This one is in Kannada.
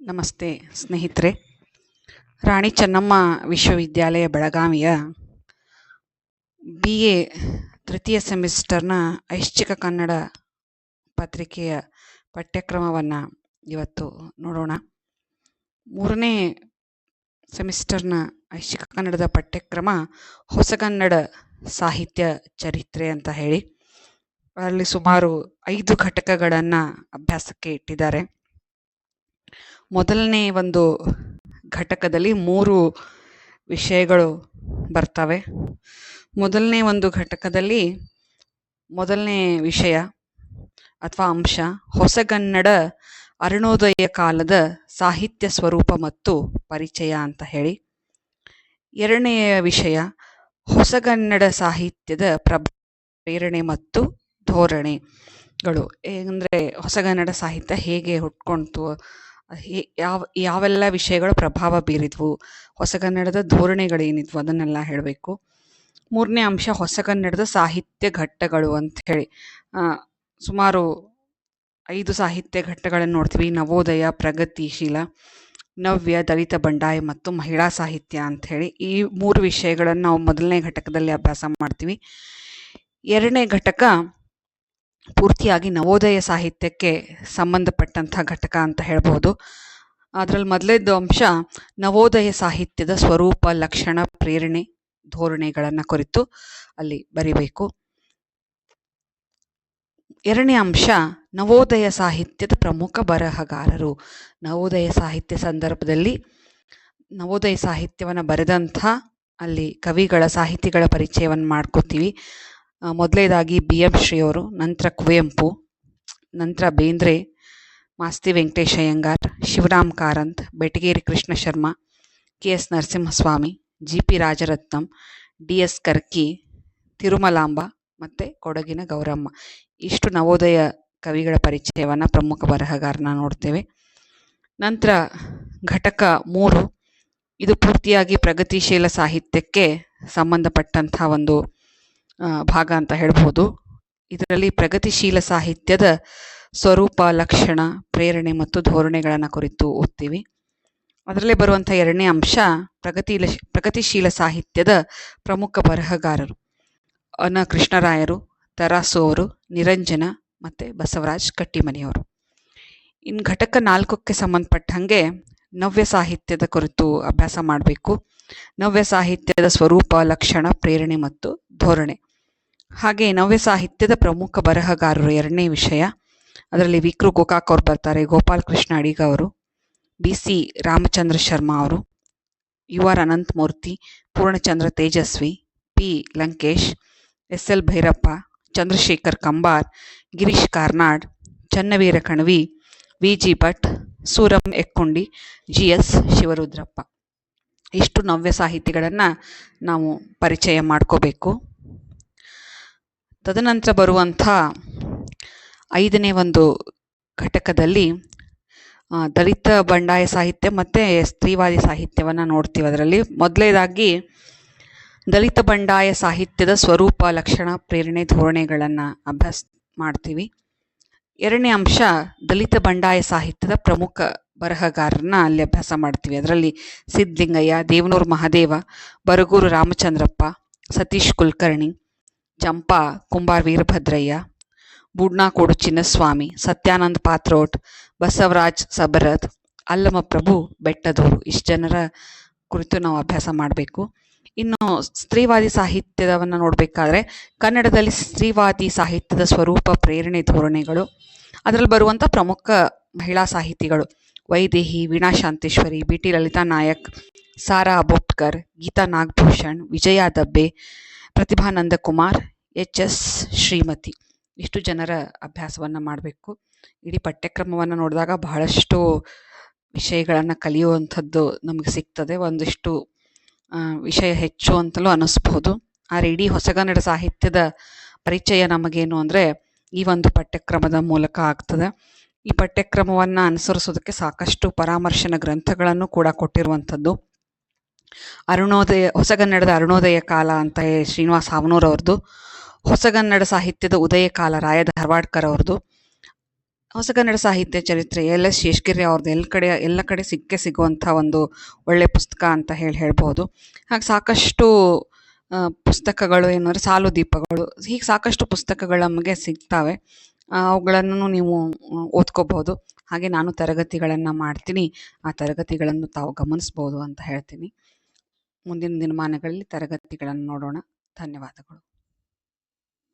ನಮಸ್ತೆ ಸ್ನೇಹಿತರೆ. ರಾಣಿ ಚೆನ್ನಮ್ಮ ವಿಶ್ವವಿದ್ಯಾಲಯ ಬೆಳಗಾವಿಯ ಬಿ ಎ ತೃತೀಯ ಸೆಮಿಸ್ಟರ್ನ ಐಚ್ಛಿಕ ಕನ್ನಡ ಪತ್ರಿಕೆಯ ಪಠ್ಯಕ್ರಮವನ್ನು ಇವತ್ತು ನೋಡೋಣ. ಮೂರನೇ ಸೆಮಿಸ್ಟರ್ನ ಐಚ್ಛಿಕ ಕನ್ನಡದ ಪಠ್ಯಕ್ರಮ ಹೊಸಗನ್ನಡ ಸಾಹಿತ್ಯ ಚರಿತ್ರೆ ಅಂತ ಹೇಳಿ. ಅಲ್ಲಿ ಸುಮಾರು ಐದು ಘಟಕಗಳನ್ನು ಅಭ್ಯಾಸಕ್ಕೆ ಇಟ್ಟಿದ್ದಾರೆ. ಮೊದಲನೇ ಒಂದು ಘಟಕದಲ್ಲಿ ಮೂರು ವಿಷಯಗಳು ಬರ್ತವೆ. ಮೊದಲನೇ ಒಂದು ಘಟಕದಲ್ಲಿ ಮೊದಲನೇ ವಿಷಯ ಅಥವಾ ಅಂಶ ಹೊಸಗನ್ನಡ ಅರುಣೋದಯ ಕಾಲದ ಸಾಹಿತ್ಯ ಸ್ವರೂಪ ಮತ್ತು ಪರಿಚಯ ಅಂತ ಹೇಳಿ. ಎರಡನೆಯ ವಿಷಯ ಹೊಸಗನ್ನಡ ಸಾಹಿತ್ಯದ ಪ್ರಭ, ಪ್ರೇರಣೆ ಮತ್ತು ಧೋರಣೆಗಳು. ಅಂದರೆ ಹೊಸಗನ್ನಡ ಸಾಹಿತ್ಯ ಹೇಗೆ ಹುಟ್ಕೊಳ್ತು ಯಾವ, ಯಾವೆಲ್ಲ ವಿಷಯಗಳು ಪ್ರಭಾವ ಬೀರಿದ್ವು? ಹೊಸಗನ್ನಡದ ಧೋರಣೆಗಳೇನಿದ್ವು? ಅದನ್ನೆಲ್ಲ ಹೇಳಬೇಕು. ಮೂರನೇ ಅಂಶ ಹೊಸಗನ್ನಡದ ಸಾಹಿತ್ಯ ಘಟ್ಟಗಳು ಅಂತ ಹೇಳಿ. ಸುಮಾರು ಐದು ಸಾಹಿತ್ಯ ಘಟ್ಟಗಳನ್ನು ನೋಡ್ತೀವಿ. ನವೋದಯ, ಪ್ರಗತಿಶೀಲ, ನವ್ಯ, ದಲಿತ ಬಂಡಾಯ ಮತ್ತು ಮಹಿಳಾ ಸಾಹಿತ್ಯ ಅಂತ ಹೇಳಿ. ಈ ಮೂರು ವಿಷಯಗಳನ್ನು ನಾವು ಮೊದಲನೇ ಘಟಕದಲ್ಲಿ ಅಭ್ಯಾಸ ಮಾಡ್ತೀವಿ. ಎರಡನೇ ಘಟಕ ಪೂರ್ತಿಯಾಗಿ ನವೋದಯ ಸಾಹಿತ್ಯಕ್ಕೆ ಸಂಬಂಧಪಟ್ಟಂಥ ಘಟಕ ಅಂತ ಹೇಳ್ಬೋದು. ಅದರಲ್ಲಿ ಮೊದಲೇದು ಅಂಶ ನವೋದಯ ಸಾಹಿತ್ಯದ ಸ್ವರೂಪ, ಲಕ್ಷಣ, ಪ್ರೇರಣೆ ಧೋರಣೆಗಳನ್ನು ಕುರಿತು ಅಲ್ಲಿ ಬರಿಬೇಕು. ಎರಡನೇ ಅಂಶ ನವೋದಯ ಸಾಹಿತ್ಯದ ಪ್ರಮುಖ ಬರಹಗಾರರು. ನವೋದಯ ಸಾಹಿತ್ಯ ಸಂದರ್ಭದಲ್ಲಿ ನವೋದಯ ಸಾಹಿತ್ಯವನ್ನು ಬರೆದಂಥ ಅಲ್ಲಿ ಕವಿಗಳ, ಸಾಹಿತಿಗಳ ಪರಿಚಯವನ್ನು ಮಾಡ್ಕೋತೀವಿ. ಮೊದಲೇದಾಗಿ ಬಿ ಎಂ ಶ್ರೀಯವರು, ನಂತರ ಕುವೆಂಪು, ನಂತರ Bendre, Masti Venkatesha Iyengar Shivaram Karanth, Betageri Krishna Sharma K S Narasimhaswamy G P Rajaratnam D S Karki, Tirumalamba ಮತ್ತು ಕೊಡಗಿನ ಗೌರಮ್ಮ. ಇಷ್ಟು ನವೋದಯ ಕವಿಗಳ ಪರಿಚಯವನ್ನು ಪ್ರಮುಖ ಬರಹಗಾರನ ನೋಡ್ತೇವೆ. ನಂತರ ಘಟಕ ಮೂರು, ಇದು ಪೂರ್ತಿಯಾಗಿ ಪ್ರಗತಿಶೀಲ ಸಾಹಿತ್ಯಕ್ಕೆ ಸಂಬಂಧಪಟ್ಟಂಥ ಒಂದು ಭಾಗ ಅಂತ ಹೇಳ್ಬೋದು. ಇದರಲ್ಲಿ ಪ್ರಗತಿಶೀಲ ಸಾಹಿತ್ಯದ ಸ್ವರೂಪ, ಲಕ್ಷಣ, ಪ್ರೇರಣೆ ಮತ್ತು ಧೋರಣೆಗಳನ್ನು ಕುರಿತು ಓದ್ತೀವಿ. ಅದರಲ್ಲೇ ಬರುವಂಥ ಎರಡನೇ ಅಂಶ ಪ್ರಗತಿಲ ಪ್ರಗತಿಶೀಲ ಸಾಹಿತ್ಯದ ಪ್ರಮುಖ ಬರಹಗಾರರು. ಅನ ಕೃಷ್ಣರಾಯರು, ತರಾಸು ಅವರು, ನಿರಂಜನ ಮತ್ತು ಬಸವರಾಜ್ ಕಟ್ಟಿಮನಿಯವರು. ಇನ್ನು ಘಟಕ ನಾಲ್ಕಕ್ಕೆ ಸಂಬಂಧಪಟ್ಟ ಹಾಗೆ ನವ್ಯ ಸಾಹಿತ್ಯದ ಕುರಿತು ಅಭ್ಯಾಸ ಮಾಡಬೇಕು. ನವ್ಯ ಸಾಹಿತ್ಯದ ಸ್ವರೂಪ, ಲಕ್ಷಣ, ಪ್ರೇರಣೆ ಮತ್ತು ಧೋರಣೆ. ಹಾಗೆ ನವ್ಯ ಸಾಹಿತ್ಯದ ಪ್ರಮುಖ ಬರಹಗಾರರು ಎರಡನೇ ವಿಷಯ. ಅದರಲ್ಲಿ ವಿಕ್ರು ಗೋಕಾಕ್ ಅವ್ರು ಬರ್ತಾರೆ, ಗೋಪಾಲ್ ಕೃಷ್ಣ ಅಡಿಗ ಅವರು, ಬಿ. ಸಿ. ರಾಮಚಂದ್ರ ಶರ್ಮಾ ಅವರು, U. R. Ananthamurthy Poornachandra Tejaswi, P. Lankesh, S. L. Bhyrappa, Chandrashekhar Kambar, Girish Karnad, Channaveera Kanavi, V. G. Bhat, Suram Ekkundi, G. S. Shivarudrappa. ಇಷ್ಟು ನವ್ಯ ಸಾಹಿತಿಗಳನ್ನು ನಾವು ಪರಿಚಯ ಮಾಡ್ಕೋಬೇಕು. ತದನಂತರ ಬರುವಂಥ ಐದನೇ ಒಂದು ಘಟಕದಲ್ಲಿ ದಲಿತ ಬಂಡಾಯ ಸಾಹಿತ್ಯ ಮತ್ತು ಸ್ತ್ರೀವಾದಿ ಸಾಹಿತ್ಯವನ್ನು ನೋಡ್ತೀವಿ ಅದರಲ್ಲಿ. ಮೊದಲನೇದಾಗಿ, ದಲಿತ ಬಂಡಾಯ ಸಾಹಿತ್ಯದ ಸ್ವರೂಪ, ಲಕ್ಷಣ, ಪ್ರೇರಣೆ, ಧೋರಣೆಗಳನ್ನು ಅಭ್ಯಾಸ ಮಾಡ್ತೀವಿ. ಎರಡನೇ ಅಂಶ, ದಲಿತ ಬಂಡಾಯ ಸಾಹಿತ್ಯದ ಪ್ರಮುಖ ಬರಹಗಾರರನ್ನ ಅಲ್ಲಿ ಅಭ್ಯಾಸ ಮಾಡ್ತೀವಿ. ಅದರಲ್ಲಿ ಸಿದ್ಧಲಿಂಗಯ್ಯ, ದೇವನೂರು ಮಹಾದೇವ, ಬರಗೂರು ರಾಮಚಂದ್ರಪ್ಪ, ಸತೀಶ್ ಕುಲಕರ್ಣಿ ಚಂಪಾ ಕುಂಬಾರ್ ವೀರಭದ್ರಯ್ಯ, ಬೂಡ್ನಾಕೋಡು ಚಿನ್ನಸ್ವಾಮಿ, ಸತ್ಯಾನಂದ ಪಾತ್ರೋಟ್, ಬಸವರಾಜ್ ಸಬರತ್, ಅಲ್ಲಮಪ್ರಭು ಬೆಟ್ಟದೂರು. ಇಷ್ಟು ಜನರ ಕುರಿತು ನಾವು ಅಭ್ಯಾಸ ಮಾಡಬೇಕು. ಇನ್ನು ಸ್ತ್ರೀವಾದಿ ಸಾಹಿತ್ಯವನ್ನು ನೋಡಬೇಕಾದ್ರೆ ಕನ್ನಡದಲ್ಲಿ ಸ್ತ್ರೀವಾದಿ ಸಾಹಿತ್ಯದ ಸ್ವರೂಪ, ಪ್ರೇರಣೆ ಧೋರಣೆಗಳು, ಅದರಲ್ಲಿ ಬರುವಂಥ ಪ್ರಮುಖ ಮಹಿಳಾ ಸಾಹಿತಿಗಳು Vaidehi Veena Shanteshwari B T Lalitha Nayak, Sara Aboobacker Geetha Nagabhushan, Vijaya Dabbe, Prathibha Nanda Kumar H S Shrimathi. ಇಷ್ಟು ಜನರ ಅಭ್ಯಾಸವನ್ನು ಮಾಡಬೇಕು. ಇಡೀ ಪಠ್ಯಕ್ರಮವನ್ನು ನೋಡಿದಾಗ ಬಹಳಷ್ಟು ವಿಷಯಗಳನ್ನು ಕಲಿಯುವಂಥದ್ದು ನಮಗೆ ಸಿಗ್ತದೆ. ಒಂದಿಷ್ಟು ವಿಷಯ ಹೆಚ್ಚು ಅಂತಲೂ ಅನ್ನಿಸ್ಬೋದು ಆದರೆ ಇಡೀ ಹೊಸಗನ್ನಡ ಸಾಹಿತ್ಯದ ಪರಿಚಯ ನಮಗೇನು ಅಂದರೆ ಈ ಒಂದು ಪಠ್ಯಕ್ರಮದ ಮೂಲಕ ಆಗ್ತದೆ. ಈ ಪಠ್ಯಕ್ರಮವನ್ನು ಅನುಸರಿಸೋದಕ್ಕೆ ಸಾಕಷ್ಟು ಪರಾಮರ್ಶನ ಗ್ರಂಥಗಳನ್ನು ಕೂಡ ಕೊಟ್ಟಿರುವಂಥದ್ದು. ಅರುಣೋದಯ, ಹೊಸಗನ್ನಡದ ಅರುಣೋದಯ ಕಾಲ ಅಂತ ಶ್ರೀನಿವಾಸ ಶ್ರೀನಿವಾಸ್ ಹಾವನೂರ್ ಅವ್ರದ್ದು ಹೊಸಗನ್ನಡ ಸಾಹಿತ್ಯದ ಉದಯ ಕಾಲ ರಾಯ ಧಾರವಾಡ್ಕರ್ ಅವ್ರದ್ದು ಹೊಸಗನ್ನಡ ಸಾಹಿತ್ಯ ಚರಿತ್ರೆ ಎಲ್ ಎಸ್ ಶೇಷ್ಗಿರಿ ಅವ್ರದ್ದು ಎಲ್ಲ ಕಡೆ ಎಲ್ಲ ಕಡೆ ಸಿಕ್ಕೇ ಸಿಗುವಂಥ ಒಂದು ಒಳ್ಳೆಯ ಪುಸ್ತಕ ಅಂತ ಹೇಳಿ ಹೇಳ್ಬೋದು. ಹಾಗೆ ಸಾಕಷ್ಟು ಪುಸ್ತಕಗಳು ಏನಂದರೆ ಸಾಲು ದೀಪಗಳು. ಹೀಗೆ ಸಾಕಷ್ಟು ಪುಸ್ತಕಗಳು ನಮಗೆ ಸಿಗ್ತವೆ. ಅವುಗಳನ್ನು ನೀವು ಓದ್ಕೋಬಹುದು ಹಾಗೆ ನಾನು ತರಗತಿಗಳನ್ನು ಮಾಡ್ತೀನಿ. ಆ ತರಗತಿಗಳನ್ನು ತಾವು ಗಮನಿಸ್ಬೋದು ಅಂತ ಹೇಳ್ತೀನಿ. ಮುಂದಿನ ದಿನಮಾನಗಳಲ್ಲಿ ತರಗತಿಗಳನ್ನು ನೋಡೋಣ. ಧನ್ಯವಾದಗಳು.